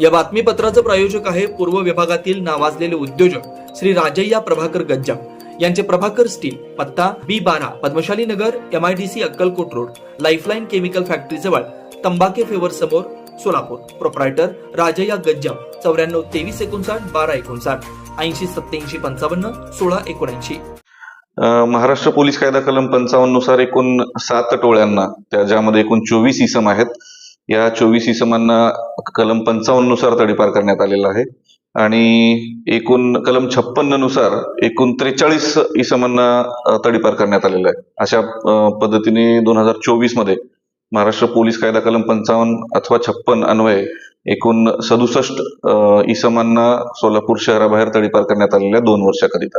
या बातमीपत्राचं प्रायोजक आहे पूर्व विभागातील नावाजलेले उद्योजक श्री राजय्या प्रभाकर गज्जाम. यांचे प्रभाकर स्टील पत्ता बी बारा Padmashali Nagar M I D C Akkalkot road lifeline chemical factory जवळ तंबाके फेवर समोर सोलापूर. प्रोप्रायटर राजय्या गज्जा चौऱ्याण्णव तेवीस एकोणसाठ बारा एकोणसाठ ऐंशी सत्याऐंशी पंचावन्न सोळा एकोणऐंशी. महाराष्ट्र पोलीस कायदा कलम पंचावन्ननुसार एकूण सात टोळ्यांना त्या ज्यामध्ये एकूण चोवीस इसम आहेत या चोवीस इसमांना कलम पंचावन्ननुसार तडीपार करण्यात आलेला आहे. आणि एकूण कलम छप्पन्ननुसार एकूण त्रेचाळीस इसमांना तडीपार करण्यात आलेला आहे. अशा पद्धतीने दोन हजार चोवीसमध्ये महाराष्ट्र पोलीस कायदा कलम पंचावन्न अथवा छप्पन अन्वये एकूण सदुसष्ट इसमांना सोलापूर शहराबाहेर तडीपार करण्यात आलेल्या दोन वर्षाकरिता.